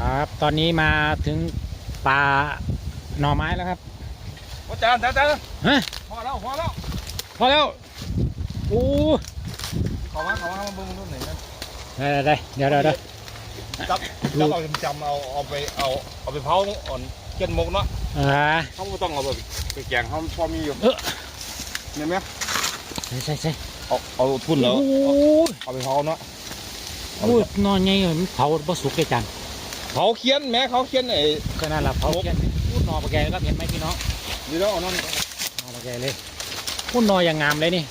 ครับตอนนี้มาถึงป่าหน่อไม้แล้วครับอาจารย์อาจารย์ฮะพอแล้วพอแล้วพอแล้วโอ้ขอมาขอมามาเบิ่งรุ่นไหนกันได้ได้ได้เดี๋ยวเดี๋ยวเดี๋ยวจับจับเอาจำเอาเอาไปเอาเอาไปเผาอ่อนเกียนมกเนาะอ่าเขาไม่ต้องเอาแบบไปแกงเขาพอมีอยู่เออเห็นไหมใช่ใช่ใช่เอาเอาทุนแล้วโอ้ยเอาไปเผาเนาะโอ้ยนอนไงมันเผาบ่สุกเลยจัง เผาเคียนแม้เขาเคียนไอ้ขนาดเราเผาแค่พูดนอปลาแกก็เห็นไหมพี่น้องนี่แล้วเอานั่นนอปลาแกเลยพูดนออย่างงามเลยนี่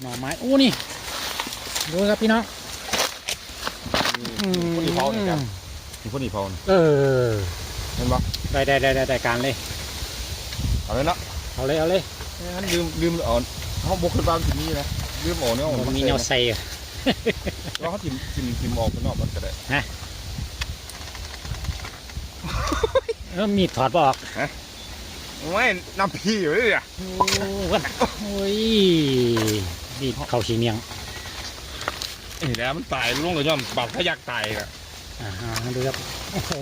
หน่อไม้โอ้นี่ดูครับพี่น้องคนนี้เผาเหมือนกันมีคนนี้เผาเออเห็นปะได้ได้ได้ได้ได้การเลยเอาเลยเนาะเอาเลยเอาเลยงั้นลืมลืมเอาเขาบุกขึ้นบ้านที่นี่นะลืมเอาเนี่ยมันมีแนวใส่อะ แล้วเขาทิมทิมทิมออกไปนอกมันก็ได้เออมีดถอดบ่ออกไม่น้ำพี่อยู่เลยอะโอ้วันโอ้ยนี่เขาชีเนียงเห็นแล้วมันตายล่วงเลยย่อมบาดพยักตายอะอ่าดูครับโอ้โห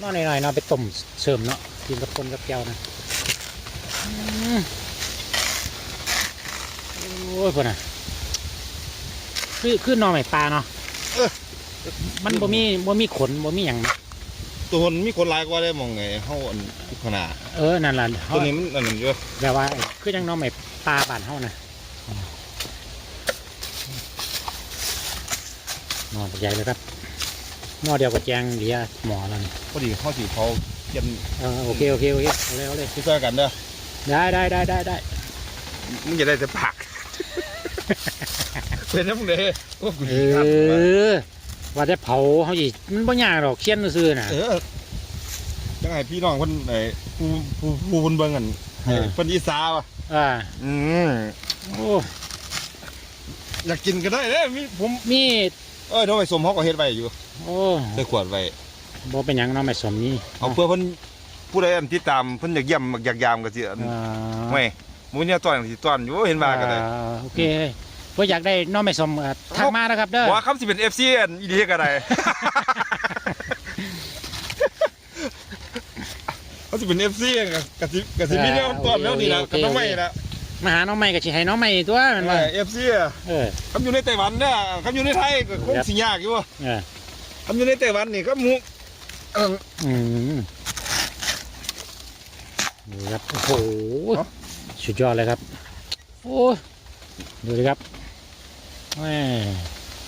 นอนหน่อยๆเนาะไปต้มเสริมเนาะกินกับคนกับแก้วนะอืมโอ้ยพวกน่ะ คือคือนอนใหม่ปลาเนาะมันบ่มีบ่มีขนบ่มีหยังนะตัวมันมีคนร้ายกว่าได้มองไงเขาอันขนาดเออนั่นล่ะเขาตัวนี้มันอันนั้นเยอะแบบว่าคือยังนอนใหม่ปลาบ้านเฮานะนอนใหญ่เลยครับหม้อเดียวกับแจงเหลียหมอแล้วนี่พอดีเขาสีเขาเย็นเออโอเคโอเคโอเคเอาเลยเอาเลยที่ช่วยกันเด้อได้ได้ได้ได้ได้ มึงจะได้แต่ผัก เป็นน้ำเลยโอ้กูเอขี้ขาดอว่าจะเผาเขาอีมันบ่ยากหรอกเคียนซื่อๆน่ะ เออยังไงพี่น้องคนไหนผู้ผู้ผู้คนเบิ่งกันเออ คนอีสาวะอ่าอืมโอ้อยากกินก็ได้เด้อมีผมมีเออโทรไปสมเขาก็เฮ็ดไว้อยู่โอ้ใส่ขวดไว้บ่เป็นหยังเนาะไม่สมนี่เอาเพื่อเพิ่นผู้ใดอันที่ตามเพิ่นอยากเยี่ยมอยากยามก็สิอันอ่า ไม่หมูเนี่ยต้อนสิต้อนอยู่เห็นมาก็ได้ อ่าโอเค เพื่ออยากได้เน้องไม่สมเอ่อทักมานะครับเด้อว่าคำสิเป็น FC อันอีดีก็ได้เขาสิเป็น FC ก็กะสิกะสิมีแนวต้อนแล้วนี่นะกับน้องใหม่นะมาหาน้องใหม่ก็สิให้น้องใหม่ตัวแมันว่าเอฟซีอะเออคำอยู่ในไต้หวันเนี่ยคำอยู่ในไทยก็คงสิยากอยู่เออคำอยู่ในไต้หวันนี่ก็หมูเอออืมนี่ครับโอ้โหเอ้าสุดยอดเลยครับ โอ้ยดูดิครับ แหม่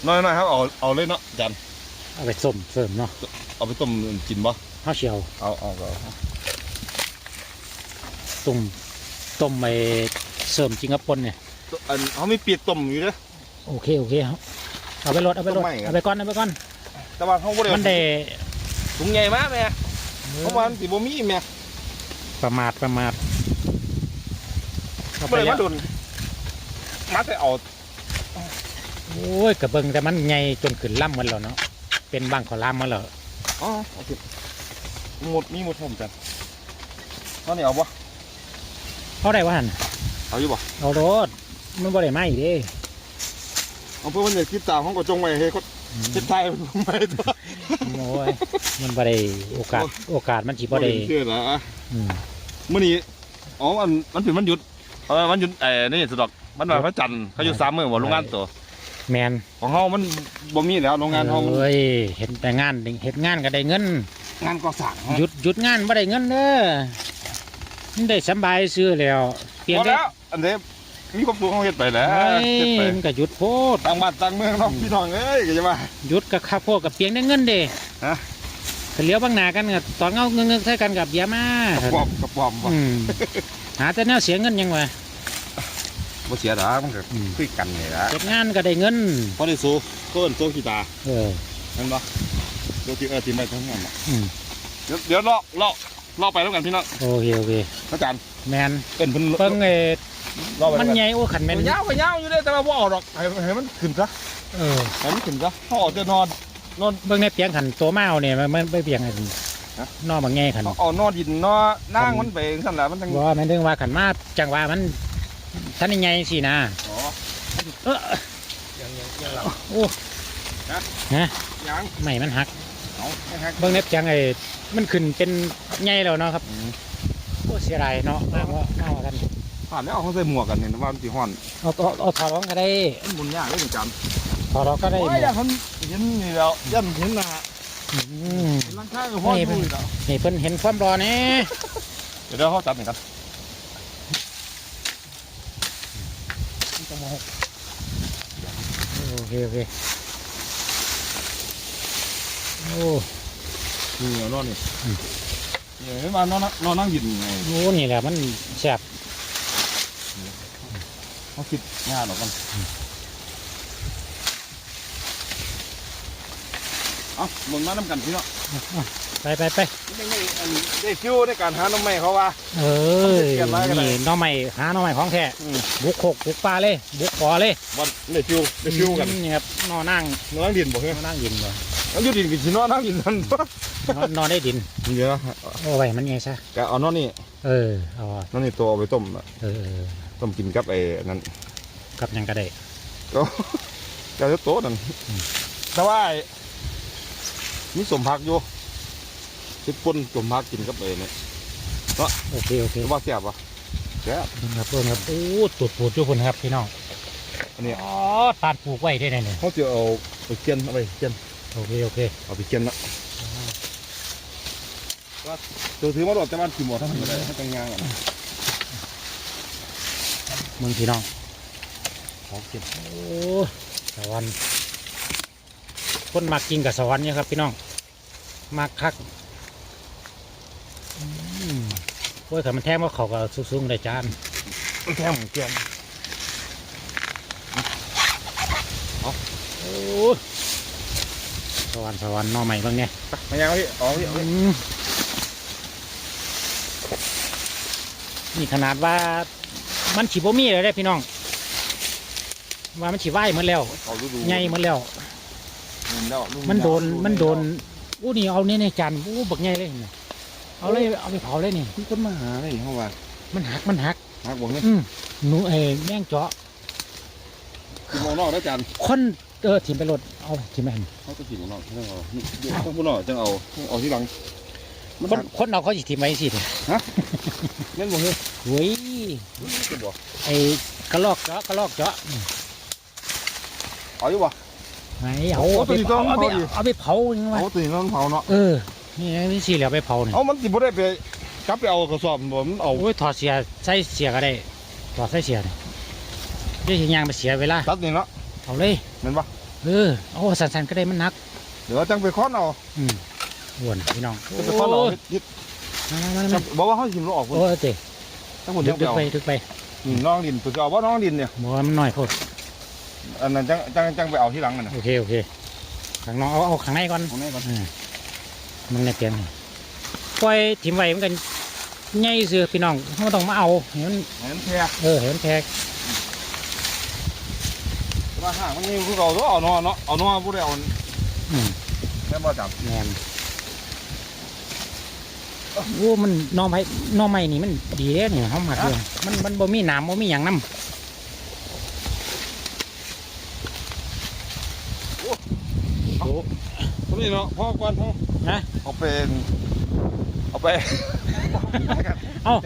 น้อยหน่อยครับเอาเอาเลยเนาะจันเอาไปส้มเสริมเนาะเอาไปต้มกินบ่ข้าวเชียวเอาเอาเอาต้มต้มไปเสริมจิงกะปนเนี่ยอันเขาไม่เปียกต้มอยู่เด้อ โอเคโอเคครับเอาไปรถเอาไปรถต้มไม่ครับ เอาไปก่อนเอาไปก่อนแต่ว่าเขาบ่ได้มันได้ถุงใหญ่มากแม่เพราะว่ามันสิบ่มีแม่ประมาทประมาทเข้าไปบ่ได้แล้มาวโดนมาแต่เอา โอ้ยกระเบิงแต่มันใหญ่จนขึ้นล่ำมันแล้วเนาะเป็นบางขอล่ำมันแล้วอ๋อเอาสิหมดมีหมดผมจันเท่านี้เอาบ่เขาได้ว่าหันเอาอยู่บ่เอารถมันบ่ได้มาอีกเด้เอาเพื่อมันอยากคิดตามเขาก็จงไว้ให้เขาเฮ็ดไทยมันไม่ตัวโอ้ยมันบ่ได้โอกาสโอกาสมันสิบ่ได้เชื่อละอืมมื่อนี้อ๋อมันมันเป็นวันหยุดเออวันหยุดเอ้นี่สุดดอกมันวันพระจันทร์เขาอยู่สามมื้อบ่โรงงานตัว แมนของเฮามันบ่มีแล้วโรงงานเฮามันเอ้ยเห็นแต่งานเห็นงานก็ได้เงิน งานก่อสร้างหยุดหยุดงานบ่ได้เงินเด้อมันได้สำบายซื้อแล้วเปลี่ยนพอได้แล้วอันนี้มีความสุขเฮาเฮ็ดไปแล้วเฮ้ยเฮ็ดไปมันก็หยุดโพดต่างบ้านต่างเมืองเนาะพี่น้องเอ้ยก็จะว่าหยุดกับข้าวโพดกับเปียงได้เงินเด้ฮะก็เลี้ยวบางหนากันกับตอนเงาเงึกๆใส่กันกับเบียร์มากระป๋อมกระป๋อมบ่อืมหาแต่แนวเสียเงินยังวะ บ่เสียดอกมันก็อืม คุยกันนี่ล่ะเก็บงานก็ได้เงิน พอได้สู้ก็เอิ้นโซกีตาร์เออแม่นบ่โซกีเออที่ไม่ทั้งนั้นน่ะอืม เดี๋ยวเดี๋ยวรอรอรอไปแล้วกันพี่น้องโอเคโอเคอาจารย์แมนเอิ้นเพิ่นเพิ่งเออรอไปมันแล้วใหญ่โอ้ขันแมกันนยาวก็ยาวอยู่เด้แต่ว่าบ่เอาดอกให้ให้มันขึ้นซะเออให้มันขึ้นซะเฮาออกจะนอนเบิ่งในเปียงขันตัวเมาเนี่ยมันมันไม่เปียงอันฮะ นอกบางแง่ขันเอาเอานอดินนอนั่งมันไปสั่นแหละมันจัง ว่ามันถึงว่าขันมาจังว่ามัน ท่านยังไงสินะอ๋อเอออย่างยังยังหลับโอ้ฮะฮะยังไม่มันหักเอาไม่ฮักเบิ่งเน็บจังไอ้มันขึ้นเป็นใหญ่แล้วเนาะครับโอ้เสียดายเนาะเอาว่าเอาท่านผ่านแล้วเอาเขาใส่หมวกกันเนี่ยว่ามันสีห้อนเอาเอาเอาถอดรองก็ได้มันบุญยากเลยจำถอดรองก็ได้โอ้ยอยากเขาเห็นนี่แล้วยันเห็นหน้าอืมเห็นหลังคาก็ห้อนดูอีกแล้วนี่เพิ่นเห็นความรอนี่เดี๋ยวเดี๋ยวเขาจับหน่อยครับ โอ เคโอเคโอ้นี่เอานอนนี่อืมเนี่ยเห็นมานอนนั่งนอนนั่งยินไงโหนี่แหละมันแซ่บเขาคิดงานหรอกกันเอาหมุนมาน้ำกันพี่เนาะ ไปไปไปไม่ไม่อันได้ฟิวในการหาน้ำไม่เขาว่า เอ้ยเก็บไว้ก็ได้ นี่หน้องใหม่หาหน้องใหม่ของแท้อืมบุกโขกบุกปลาเลยบุกคอเลยวันได้ฟิวได้ฟิวกันนี่ครับนอนนั่งนอนนั่งดินบ่เฮ้ยนอนนั่งดินบ่เอาอยู่ดินกับชินอนนั่งดินนั่นนอนนอนได้ดินเดี๋ยวโอ้ยมันไงซะกะเอานอนนี่เออเอานอนนี่ตัวเอาไปต้มอะเออเออต้มกินกับไอ้นั่นกับหยังก็ได้ก็กะจะโต๊ะนั่นอืมแต่ว่าไอ้มีสมพักอยู่ สิปนสมพักกินกับไอ้เนี่ยโอเคโอเคว่าแซ่บปะแซ่บครับเพิ่นครับโอ้ตูดปูดอยู่คนครับพี่น้องอันนี้อ๋อตาดปลูกไว้ได้ไหนเนี่ยเขาจะเอาไปเคียนเอาไปเคียนโอเคโอเคเอาไปเคียนละตัวถือมาโดดแต่มันขี่หมดทั้งหมดเลยให้ตังยางก่อนมึงพี่น้องเขาเก็บโอ้สวรรค์คนมักกินกับสวรรค์เนี่ยครับพี่น้องมักคักอืม โอ้ยถ้ามันแท้งว่าเขาก็สูงๆได้จานแค่หมูเคียนโอ้ยสวรรค์สวรรค์หนอใหม่บ้างเนี่ยมายางพี่เอาพี่เอาพี่อืมนี่ขนาดว่ามันฉีบมีเลยได้พี่น้อง ว่ามันฉีไหวหมดแล้วเขาดูดูใหญ่หมดแล้วเงินแล้วลูกมันโดนลูกมันโดนอู้นี่เอาเนี่ยในจานอู้บักใหญ่เลยนี่ เอาเลยเอาไปเผาเลยนี่มีคนมาหาเลยเขาว่ามันหักมันหักหักบอกเนี่ยอืมหนูเอ้แม่งเจาะกินหมอนอกแล้วจันคนเออถิ่มไปรถเอาถิ่มไปหั่นเขาก็กินหมอนอกต้องเอานี่เดี๋ยวต้องพูดหน่อยจังเอาเอาที่หลังมันคนหักคนเอาเขาสิถิ่มไว้สิเนี่ยเงินบอกเฮ้ยเฮ้ยจะบอกไอ้กระลอกเจาะกระลอกเจาะเอาอยู่บ่ไหนเอาโอ้เอาไปตัวนี้ต้องเอาไปเผาดิเอาไปเผายังไงเอาตีน้องเผาเนาะเออ นี่นี่สิเหลือไปเผาเนี่ยเอามันสิบ่ได้ไปกลับไปเอากระสอบบ่มันเอาโอ้ยถอดเสียใส่เสียก็ได้ถอดใส่เสียเนี่ยเดี๋ยวสิยางไปเสียเวลาตัดนี่เนาะเอาเลยเห็นปะเออโอ้สันๆก็ได้มันหนัก เดี๋ยวจังไปค้อนเอาอืมอ้วนพี่น้องจะไปค้อนเอาโอ้ยยึดมามามามาบอกว่าเขาหิมเราออกพุ่นโอ้ยเตะทั้งหมดดึยักงดึไปกเอาไปดึกไปนี่น้องดินตัวจะเอาว่าน้องดินเนี่ยบอกว่ามันน้อยโพดอันนั้นจังจังจังไปเอาที่หลังกันนะโอเคโอเคข้างนอกเอาเอาข้างในก่อนของนี้ก่อนอ่า มันในเตียงนี่ปล่อยถิ่มไว้มันกันใหญ่เสือพี่น้องไม่ต้องมาเอาเห็นมันเห็นแท้เออเห็นมันแพกว่าห่างมันมีคือเราตัวเอานอเนาะเอานอผู้ใดเอาอืมแม่นบ่จับแมนโอ้มันหนอไม้หนอไม้นี่มันดีเด้เนี่ยเขาหมักเลยมันมันบ่มีน้ำบ่มีหยังน้เอา ตัวนี้เนาะพ่อก่อนพ่อำนะเอาเป็นเอาไปเอ้า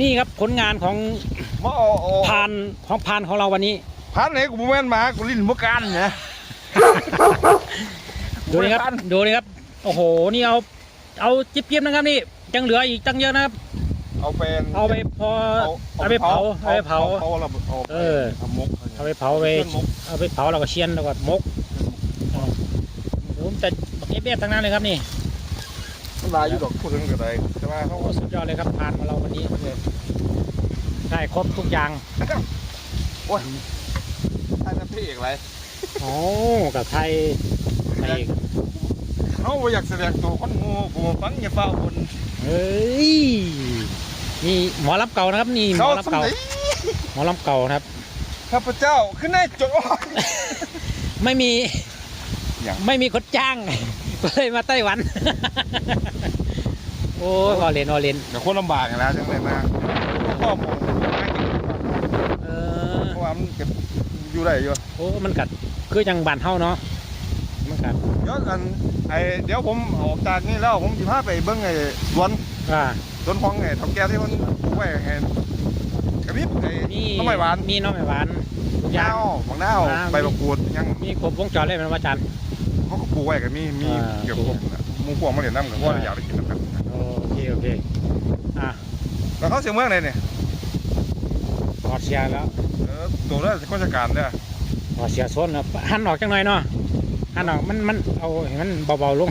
นี่ครับผลงานของมาเอาเอาพานของพานของเราวันนี้พันไหนกูบ่แม่นหมากูลิ้นบ่กันเนี่ยดูนี่ครับดูนี่ครับโอ้โหนี่เอา เอาจิ๊บๆนะครับนี่ยังเหลืออีกตั้งเยอะนะครับเอาเป็นเอาไปพอเอาไปเผาเอาไปเผาเอาแล้วเอาเออเอามกเอาไปเผาไปเพื่อนมกเอาไปเผาแล้วก็เชียนแล้วก็มกโอ้โห แต่บักเอฟเอฟทั้งนั้นเลยครับนี่มันลายอยู่ดอกพูดถึงก็ได้แต่ว่าเขาโอ้สุดยอดเลยครับพานของเราวันนี้ได้ครบทุกอย่างถ้าจะพี่เอกไรโอ้กับไทยไทยเขาบ่อยากแสดงตัวคนงูกูฟังอย่าเฝ้าคนเฮ้ยนี่หมอลำเก่านะครับนี่หมเขาอลำสำเก่าเร็จหมอลำเก่านะครับข้าพเจ้าขึ้นได้จดว่าไม่มี อย่างไม่มีคนจ้าง ก็เลยมาไต้หวัน โอ้ยพอเล่นพอเล่นเดี๋ยวคนลำบากกันแล้วจังเลยนะพ่อผมเออเพราะว่ามันเก็บอยู่ได้อยู่โอ้มันกัดคือจังบ้านเฮาเนาะมันกันเดี๋ยวอันไอเดี๋ยวผมออกจากนี่แล้วผมสิพาไปเบิ่งไอ้สวนอ่าสวนของไอ้เฒ่าแก่ที่มันปลูกไว้ไอ้กระมิบไอ้มีต้นไม้หวานมีน้องไม้หวานทุกอย่าดางวบักดาวอ่าใบบักกูดยังมีครบวงจรเลยแมันว่าอาจารย์ เขาก็ปลูกไว้ก็มีมีอ่า เกี่ยวกับพวกน่ะหมูพวงมาเล่นน้ำกับว่าอยากไปกินน้ำกันโอเคโอเคอะแล้วเขาเสียเมืองไหนเนี่ยขอเสียแล้วเออตัวนั้นเป็นข้าราชการเนี่ยขอเสียโซนแล้วหันออกจังหน่อยเนาะหันออกมันมันเอาให้มันเบาๆลง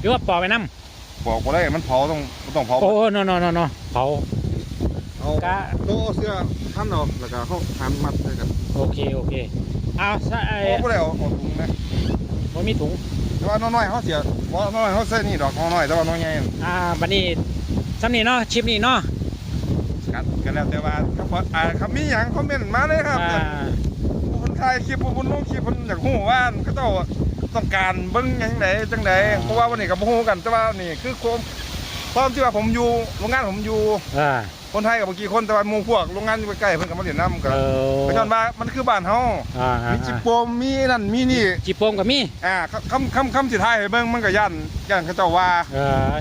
หรือว่าปล่อยไปน้ำบอกว่าได้มันเผาต้องมันต้องเผาโอ้โนโนโนโนเผาเอากะโตเสื้อท่านเอาแล้วก็เขาหันมัดด้วยกันโอเคโอเคเอาซะไอ้โอ้ไม่ได้เอาเอาถุงนะ บ่มีถุง แต่ว่าน้อยๆเขาเสียว่าน้อยๆเขาใส่นี่ดอกน้อยๆแต่ว่าน้อยใหญ่อ่าบัดนี้สำนี้เนาะชิปนี้เนาะกันกันแล้วแต่ว่าครับพออ่าคำมีหยังคอมเมนต์มาเลยครับอ่าผู้คนไทยคลิปผู้คนลงคลิปคนอยากฮู้ว่าเขาเจ้าต้องการเบิ่งหยังไดจังไดเพราะว่าวันนี้ก็บ่ฮู้กันแต่ว่านี่คือความความที่ว่าผมอยู่โรงงานผมอยู่อ่า คนไทยกับเมื่อกี้คนแต่ว่าหมู่พวกโรงงานอยู่ใกล้ๆเพิ่นก็มาเรียนนำกันเออก็ย้อนว่ามันคือบ้านเฮาอ่าอ่ามีจิปโปมมีนั่นมีนี่จิโปมกับมีอ่าคำคำคำสิท้ายให้เบิ่งมันก็ย่านย่านเขาเจ้าว่าเออ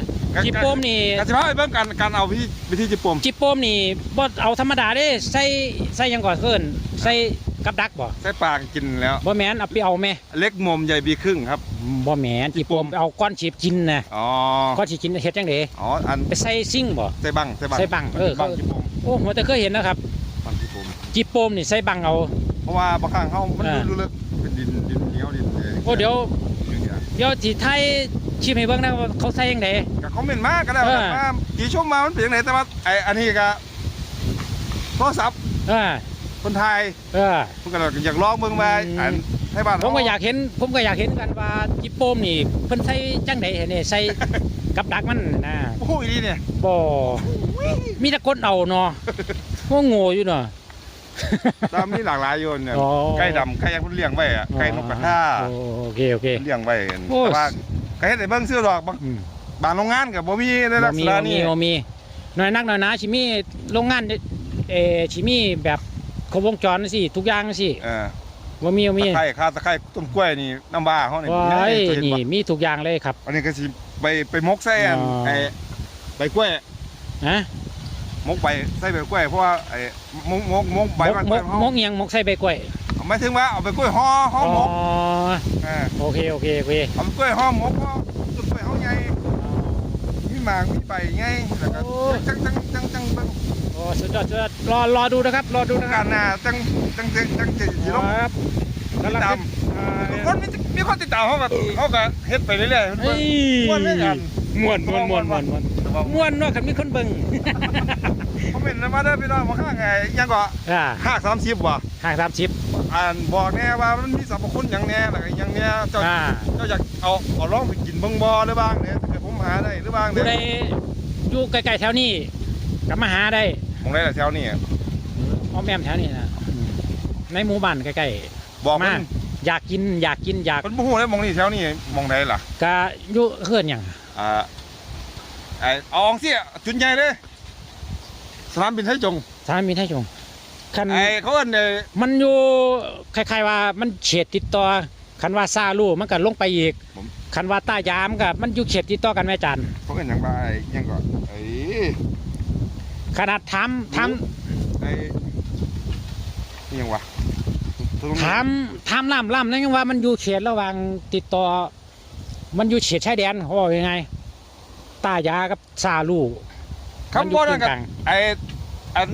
จิโปมนี่การสิพาไปเบิ่งการการเอาวิธีวิธีจิปโปมจิโปมนี่บ่เอาธรรมดาเด้ใส่ใส่หยังก่อนเกินใส่ กับดักบ่ใส่ปากกินแล้วบ่แม่นเอาไปเอาแม่เล็กมมใหญ่บีครึ่งครับบ่แม่นจิโปมเอาก้อนฉีบกินนะอ๋อก้อนฉีบกินเฮ็ดจังได๋อ๋ออันไปใส่ซิ่งบ่ใส่บังใส่บังใส่บังเออบังจิปโปมโอ้หัวแต่เคยเห็นนะครับบังจิปโปมจิโปมนี่ใส่บังเอา เพราะว่าบางครั้งเขามันอ่าดูลึกเป็นดินดินเหนียวดินโอ้เดี๋ยวอย่างเงี้ยเดี๋ยวสิไทยชิมให้เบิ่งนะว่าเขาใส่จังได๋ก็คอมเมนต์มาก็ได้เออว่าตีชมมามันเป็นยังไงแต่ว่าไออันนี้ก็โทรศัพท์เออ คนไทยเออเพิ่นก็อยากลองเบิ่งว่าอืม อันให้บ้านผมก็อยากเห็น ผมก็อยากเห็นกันว่าจิโปมนี่เพิ่นใส่จังได๋เนี่ยใส่ กับดักมันนะโอ้โหอีนี่เนี่ยบ่มีแต่คนเอาเนาะว่าโง่อยู่เนาะตามนี่หลากหลายอยู่เนี่ยอ๋อ ไก่ดำไก่ยังเพิ่นเลี้ยงไว้อะไก่นกกระทาโอเคโอเค เลี้ยงไว้โอ้ แต่ว่าไก่เฮ็ดให้เบิ่งซื้อดอกบางอืม บางโรงงานก็บ่มีในลับ่กษมีณะบ่มีนี้บ่มีน้อยนักน้อยหนาสิมีโรงงานเออสิมีแบบ ครบวงจรสิทุกอย่างสิเออบ่มีบ่มีตะไคร้ข้าตะไคร้ต้นกล้วยนี่น้ำว้าเฮานี่ว้ายเคยเห็นี่บ่มีทุกอย่างเลยครับ อันนี้ก็สิไปไปมกใส่อันอ๋อไอ้ใบกล้วยฮะมกใบใส่ใบกล้วยเพราะว่าไอ้มกมกมกใบมกมันมกมกอิหยังมกใส่ใบกล้วยหมายถึงว่าเอาใบกล้วยห่อห่ออ๋อหมกเออโอเคโอเคโอเคเอาใบกล้วยห่อหมกห่อต้นกล้วยห่อใหญ่มี หมากมีใบใหญ่แล้วก็จังจังจังจังเบิ่งโอ้สุดยอดสุดยอดรอรอดูนะครับรอดูนะคการับรหน้าจังจังจังจังสิสิลงครับติดตามอ่าคนมีมีคนติดตามเขาก็เขาก็เฮ็ดไปเรื่อยๆเฮ้ยม่วนเลยกันม่วนม่วนม่วนม่วนม่วนแต่ว่าม่วนเนาะคันมีคนเบิ่งเขาเป็นมาเด้อพี่น้องมาข้างไงยังก็อ่าห้าสามสิบว่ะห้างสามชิปอ่านบอกแน่ว่ามันมีสรรพคุณอย่างแน่แล้วก็อย่างเนี้ยเจ้า อ่าเจ้าอยากเอาเอาลองไปกินเบิ่งบ่หรือบ้างเนี่ยถ้าเกิดผม หาได้หรือบ้างผู้เนี่ยใดอยู่ใกล้ๆแถวนี้ก็มาหาได้มองได้แต่แถวนี้อ้อมแอมแถวนี้นะในหมู่บ้านใกล้บอกๆมัมานอยากกินอยากกินอยากมันบ่ฮู้เลยมองนี่แถวนี้มองได้ล่ะก็อยู่เฮือนหยังอ่าไอ้เอาอองสิจุดใหญ่เลยสนามบินไทยจงสามมีไทยชงคันไอ้เขาเอิ้นไอ้มันอยู่คล้ายๆว่ามันเฉดติดต่อ คันว่าซาลูมันก็ลงไปอีกคันว่าต้ายามก็มันอยู่เฉดติดต่อกันแม่จันเขาเอิ้นหยังบ่าไอ้หยังก็ไอ้ขนาดถามถามไอ้นี่หยังวะถามถามล่ำล่ำนั่นยังว่ามันอยู่เขตระหว่างติดต่อ มันอยู่เขตชายแดนเขาบอกยังไงต้ายากับซาลูคำบ่นั่นก็กลางไอ้อัน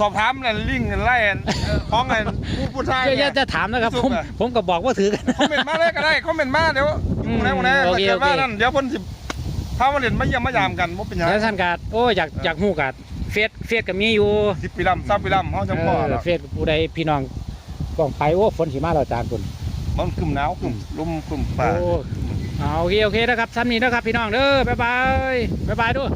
สอบถามนั่นลิงก์ไล่อันเอ่อของไอ้ผู้ผู้ชายเดี๋ยวเนี่ยจะถามนะครับสุผมดอะผมก็บอกว่าถือกัน คอมเมนต์มาเลยก็ได้คอมเมนต์มาเดี๋ยวอืมไหนวันไหนโอถ้าเคเกิดว่าโอเค นั่นเดี๋ยวเพิ่นสิพามาเล่นมาเยี่ยมมายามกันบ่เป็นหยังแล้วท่านกัดโอ้ยอยากอยากหูกัดเฟซเฟซก็มีอยู่สิบปีลำซับปีลำเฮาจังพอเอแล้อวเฟซผู้ใดพี่น้องบ้องไปโอ้ฝนสีมาแล้วจานคุณ มันคึมหนาวคึมลมคึมโอ้ป่าเอาโอเคโอเคนะครับซ้ำนี้นะครับพี่น้องเด้อบ๊ายบายบ๊ายบายดูบ